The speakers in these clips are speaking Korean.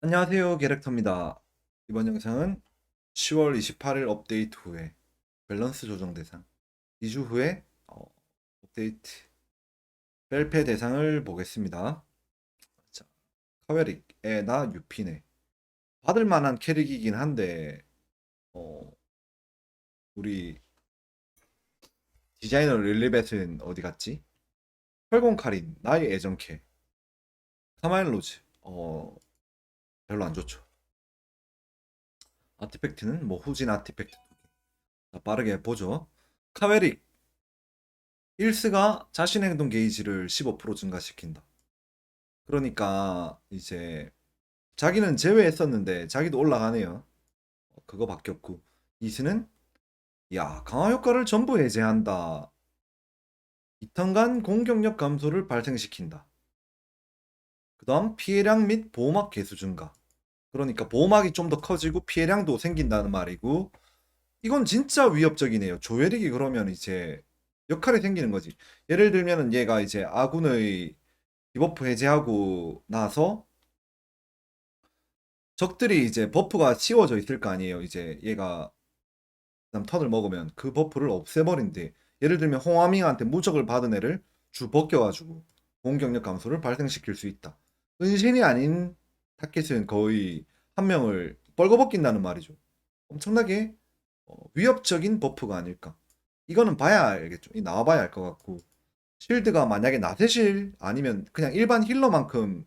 안녕하세요, 게렉터입니다. 이번 영상은 10월 28일 업데이트 후에 밸런스 조정 대상, 2주 후에 어, 업데이트 펠페 대상을 보겠습니다. 자, 카웨릭, 에나, 유피네 받을 만한 캐릭이긴 한데 어, 우리 디자이너 릴리벳은 어디 갔지? 철공 카린, 나의 애정캐, 카마일 로즈, 어, 별로 안 좋죠. 아티팩트는 뭐 후진 아티팩트. 자, 빠르게 보죠. 카베릭 1스가 자신 행동 게이지를 15% 증가시킨다. 그러니까 이제 자기는 제외했었는데 자기도 올라가네요. 어, 그거 바뀌었고 2스는 야 강화 효과를 전부 해제한다. 2턴간 공격력 감소를 발생시킨다. 그 다음 피해량 및 보호막 개수 증가. 그러니까 보호막이 좀 더 커지고 피해량도 생긴다는 말이고 이건 진짜 위협적이네요. 조회릭이 그러면 이제 역할이 생기는 거지. 예를 들면은 얘가 이제 아군의 디버프 해제하고 나서 적들이 이제 버프가 씌워져 있을 거 아니에요. 이제 얘가 그다음 턴을 먹으면 그 버프를 없애버린대. 예를 들면 홍화밍한테 무적을 받은 애를 주 벗겨가지고 공격력 감소를 발생시킬 수 있다. 은신이 아닌 타켓은 거의 한 명을 뻘거벗긴다는 말이죠. 엄청나게 어, 위협적인 버프가 아닐까. 이거는 봐야 알겠죠. 이 나와봐야 알 것 같고. 실드가 만약에 나세실 아니면 그냥 일반 힐러만큼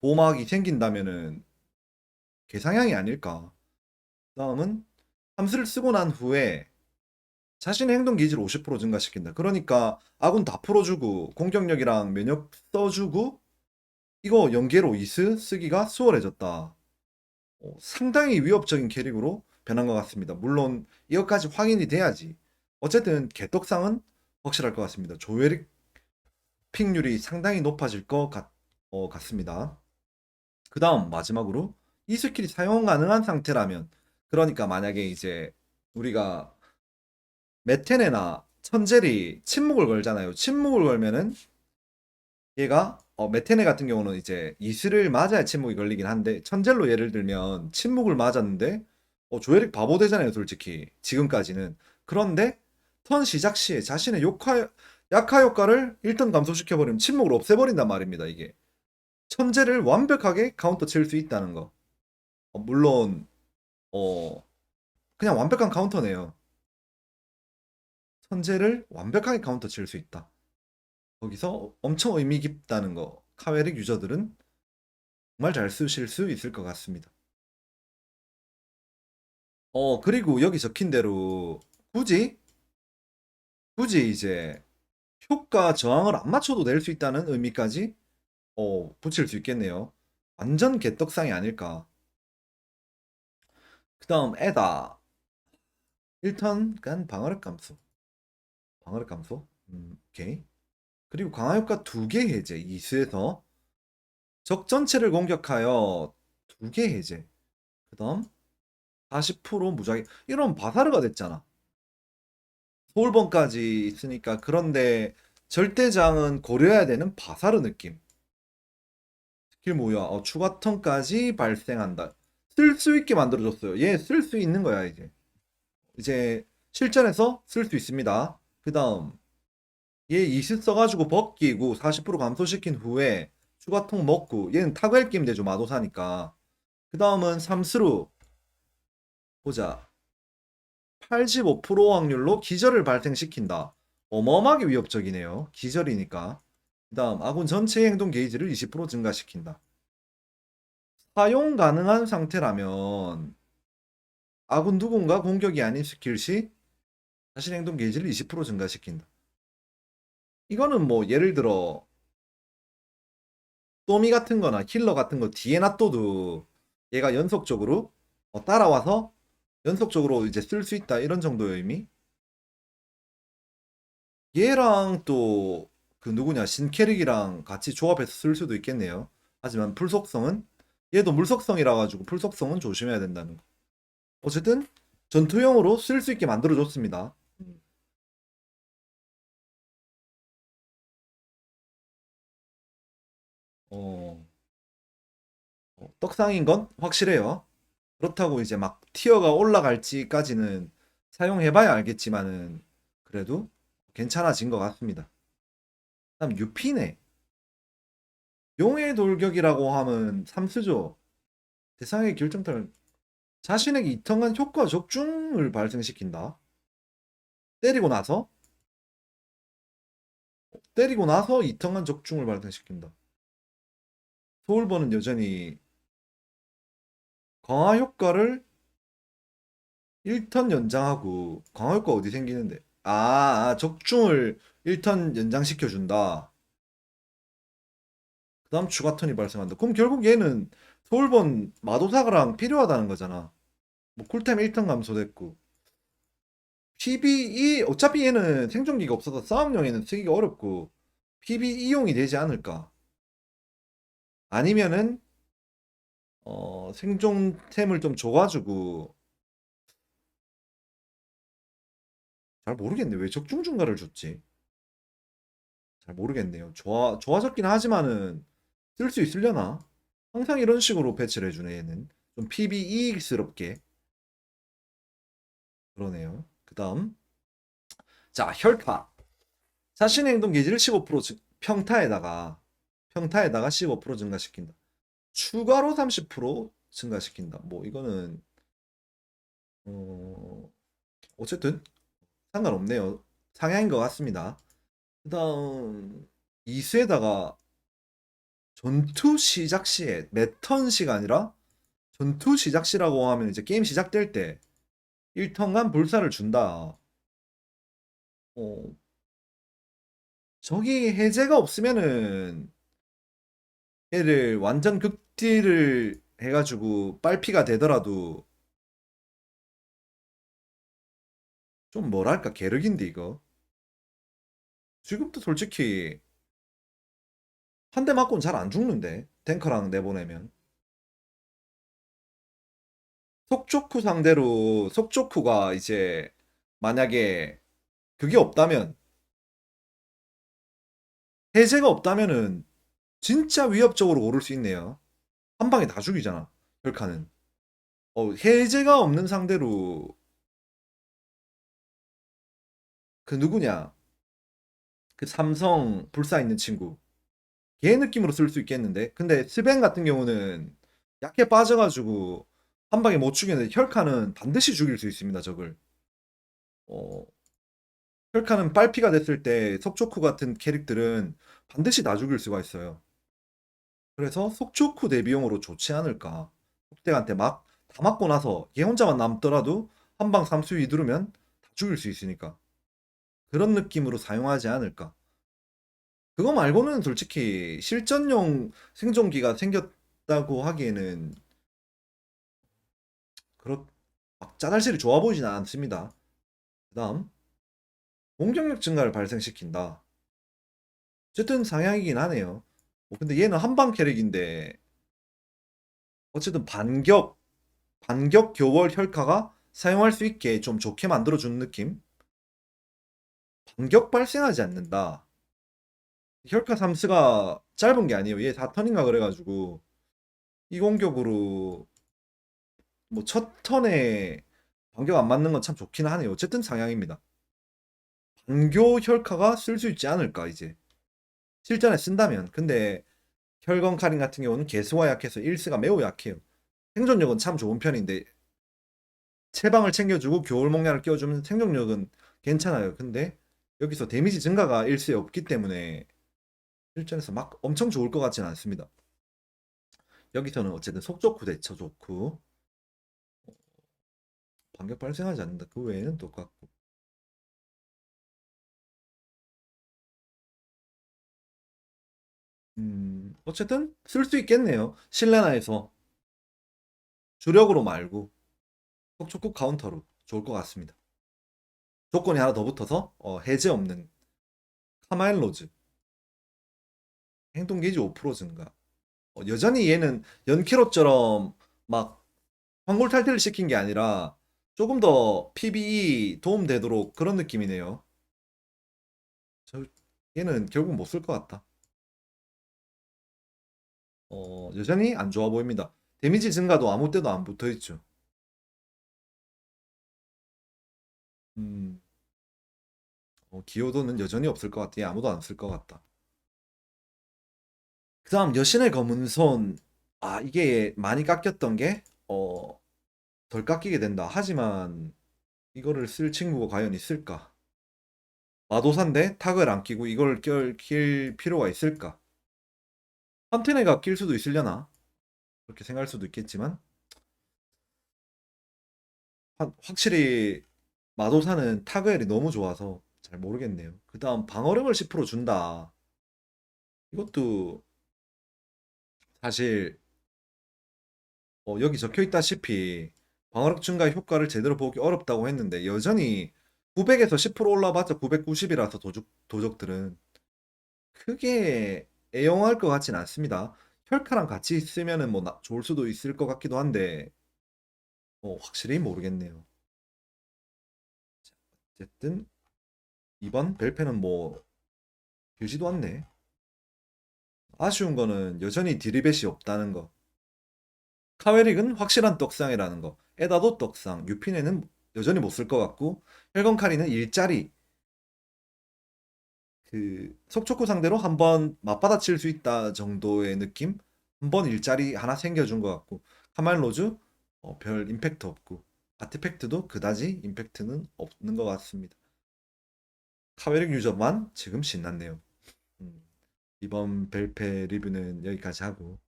보호막이 생긴다면은 개상향이 아닐까. 다음은 함수를 쓰고 난 후에 자신의 행동 게이지를 50% 증가시킨다. 그러니까 아군 다 풀어주고 공격력이랑 면역 써주고 이거 연계로 이스 쓰기가 수월해졌다. 어, 상당히 위협적인 캐릭으로 변한 것 같습니다. 물론 이것까지 확인이 돼야지. 어쨌든 개떡상은 확실할 것 같습니다. 조회릭 픽률이 상당히 높아질 것 같, 어, 같습니다. 그 다음 마지막으로 이 스킬이 사용 가능한 상태라면 그러니까 만약에 이제 우리가 메테네나 천젤이 침묵을 걸잖아요. 침묵을 걸면은 얘가 어, 메테네 같은 경우는 이제 이슬을 맞아야 침묵이 걸리긴 한데 천젤로 예를 들면 침묵을 맞았는데 어, 조에릭 바보 되잖아요, 솔직히 지금까지는. 그런데 턴 시작 시에 자신의 욕화 약화 효과를 1턴 감소시켜버리면 침묵을 없애버린단 말입니다, 이게. 천재를 완벽하게 카운터 칠 수 있다는 거. 어, 물론 어 그냥 완벽한 카운터네요. 천재를 완벽하게 카운터 칠 수 있다. 거기서 엄청 의미 깊다는 거 카웨릭 유저들은 정말 잘 쓰실 수 있을 것 같습니다. 어 그리고 여기 적힌 대로 굳이 굳이 이제 효과 저항을 안 맞춰도 낼 수 있다는 의미까지 어 붙일 수 있겠네요. 완전 개떡상이 아닐까. 그 다음 에다 1턴 간 방어력 감소 방어력 감소 음, 오케이 그리고 강화 효과 두 개 해제 이수에서. 적 전체를 공격하여 두 개 해제. 그 다음 40% 무작위 이런 바사르가 됐잖아. 소울번까지 있으니까 그런데 절대장은 고려해야 되는 바사르 느낌. 스킬 뭐야 어, 추가 턴까지 발생한다. 쓸 수 있게 만들어줬어요. 얘 쓸 수 있는 거야 이제. 이제 실전에서 쓸 수 있습니다. 그 다음 얘 이스 써가지고 벗기고 40% 감소시킨 후에 추가통 먹고 얘는 타겟 끼면 되죠 마도사니까. 그 다음은 삼스루. 보자. 85% 확률로 기절을 발생시킨다. 어마어마하게 위협적이네요. 기절이니까. 그 다음 아군 전체 행동 게이지를 20% 증가시킨다. 사용 가능한 상태라면 아군 누군가 공격이 아닌 스킬 시 자신 행동 게이지를 20% 증가시킨다 이거는 뭐 예를 들어 또미 같은 거나 킬러 같은 거 뒤에 놔둬도 얘가 연속적으로 어, 따라와서 연속적으로 이제 쓸 수 있다 이런 정도의 의미? 얘랑 또 그 누구냐 신캐릭이랑 같이 조합해서 쓸 수도 있겠네요. 하지만 풀속성은 얘도 물속성이라 가지고 풀속성은 조심해야 된다는 거. 어쨌든 전투용으로 쓸 수 있게 만들어 줬습니다. 떡상인 건 확실해요. 그렇다고 이제 막 티어가 올라갈지까지는 사용해봐야 알겠지만은 그래도 괜찮아진 것 같습니다. 다음 유피네. 용의 돌격이라고 하면 삼스죠. 대상의 결정타를 자신에게 이턴간 효과 적중을 발생시킨다. 때리고 나서 때리고 나서 이턴간 적중을 발생시킨다. 소울버는 여전히 강화 효과를 1턴 연장하고 강화 효과 어디 생기는데? 아, 아, 적중을 1턴 연장시켜 준다. 그다음 추가 턴이 발생한다. 그럼 결국 얘는 소울번 마도사가랑 필요하다는 거잖아. 뭐 쿨타임 1턴 감소됐고 PBE 어차피 얘는 생존기가 없어서 싸움용에는 쓰기가 어렵고 PBE용이 되지 않을까? 아니면은 어, 생존템을 좀 줘가지고 잘 모르겠네. 왜 적중 중가를 줬지? 잘 모르겠네요. 좋아 좋아졌긴 하지만은 쓸 수 있으려나? 항상 이런 식으로 배치를 해주네 얘는 좀 PBE스럽게 그러네요. 그 다음 자 혈파 자신의 행동 게이지를 15% 증- 평타에다가 평타에다가 15% 증가시킨다. 추가로 30% 증가시킨다. 뭐 이거는 어 어쨌든 상관없네요. 상향인 것 같습니다. 그다음 이수에다가 전투 시작 시에 매턴 시가 아니라 전투 시작 시라고 하면 이제 게임 시작될 때 1턴간 불사를 준다. 어, 저기 해제가 없으면은 얘를 완전 극 딜을 해가지고 빨피가 되더라도 좀 뭐랄까 게르긴데 이거 지금도 솔직히 한 대 맞고는 잘 안 죽는데 탱커랑 내보내면 속초쿠 상대로 속초쿠가 이제 만약에 그게 없다면 해제가 없다면은 진짜 위협적으로 오를 수 있네요. 한 방에 다 죽이잖아. 혈카는. 어, 해제가 없는 상대로 그 누구냐? 그 삼성 불사 있는 친구. 걔 느낌으로 쓸 수 있겠는데. 근데 스벤 같은 경우는 약해 빠져가지고 한 방에 못 죽이는데 혈카는 반드시 죽일 수 있습니다. 적을. 어, 혈카는 빨피가 됐을 때 속초쿠 같은 캐릭들은 반드시 다 죽일 수가 있어요. 그래서 속초쿠 대비용으로 좋지 않을까. 속대한테 막 다 맞고 나서 얘 혼자만 남더라도 한방 삼수 위 두르면 다 죽일 수 있으니까. 그런 느낌으로 사용하지 않을까. 그거 말고는 솔직히 실전용 생존기가 생겼다고 하기에는 그렇 막 짜잘실이 좋아 보이진 않습니다. 그다음 공격력 증가를 발생시킨다. 어쨌든 상향이긴 하네요. 뭐 근데 얘는 한방 캐릭인데 어쨌든 반격 반격 교월 혈카가 사용할 수 있게 좀 좋게 만들어 준 느낌? 반격 발생하지 않는다. 혈카 3스가 짧은 게 아니에요. 얘 4턴인가 그래가지고 이 공격으로 뭐 첫 턴에 반격 안 맞는 건 참 좋긴 하네요. 어쨌든 상향입니다. 반교 혈카가 쓸 수 있지 않을까 이제 실전에 쓴다면 근데 혈건 카린 같은 경우는 개수가 약해서 1스가 매우 약해요. 생존력은 참 좋은 편인데 체방을 챙겨주고 교울목량을 끼워주면 생존력은 괜찮아요. 근데 여기서 데미지 증가가 1스에 없기 때문에 실전에서 막 엄청 좋을 것 같지는 않습니다. 여기서는 어쨌든 속 좋고 대처 좋고 어, 반격 발생하지 않는다. 그 외에는 똑같고 음, 어쨌든 쓸 수 있겠네요. 실내나에서 주력으로 말고 촉촉국 카운터로 좋을 것 같습니다. 조건이 하나 더 붙어서 어, 해제 없는 카마일 로즈 행동 게이지 5% 증가. 어, 여전히 얘는 연캐롯처럼 막 황골 탈퇴를 시킨 게 아니라 조금 더 PBE 도움 되도록 그런 느낌이네요. 저 얘는 결국 못 쓸 것 같다. 어, 여전히 안 좋아 보입니다. 데미지 증가도 아무 때도 안 붙어 있죠. 음, 어, 기여도는 여전히 없을 것 같아. 아무도 안 쓸 것 같다. 그 다음 여신의 검은 손. 아, 이게 많이 깎였던 게, 어, 덜 깎이게 된다. 하지만, 이거를 쓸 친구가 과연 있을까? 마도사인데 탁을 안 끼고 이걸 낄, 낄 필요가 있을까? 헌테네가 낄 수도 있으려나? 그렇게 생각할 수도 있겠지만, 확- 확실히 마도사는 타그엘이 너무 좋아서 잘 모르겠네요. 그 다음 방어력을 10% 준다. 이것도 사실 어, 여기 적혀 있다시피 방어력 증가 효과를 제대로 보기 어렵다고 했는데 여전히 900에서 10% 올라봤자 990이라서 도적, 도적들은 크게 애용할 것 같진 않습니다. 혈카랑 같이 있으면은 뭐 나- 좋을 수도 있을 것 같기도 한데 어, 확실히 모르겠네요. 자, 어쨌든 이번 벨페는 뭐 길지도 않네. 아쉬운 거는 여전히 디리벳이 없다는 거. 카웨릭은 확실한 떡상이라는 거. 에다도 떡상. 유피네는 여전히 못 쓸 것 같고 혈건카리는 일자리. 그 속초코 상대로 한번 맞받아칠 수 있다 정도의 느낌? 한번 일자리 하나 생겨준 것 같고 카말로즈 어, 별 임팩트 없고 아티팩트도 그다지 임팩트는 없는 것 같습니다. 카웨릭 유저만 지금 신났네요. 음, 이번 벨페 리뷰는 여기까지 하고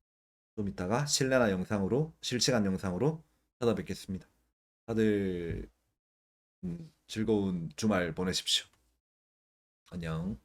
좀 이따가 실내나 영상으로 실시간 영상으로 찾아뵙겠습니다. 다들 음, 즐거운 주말 보내십시오. 안녕.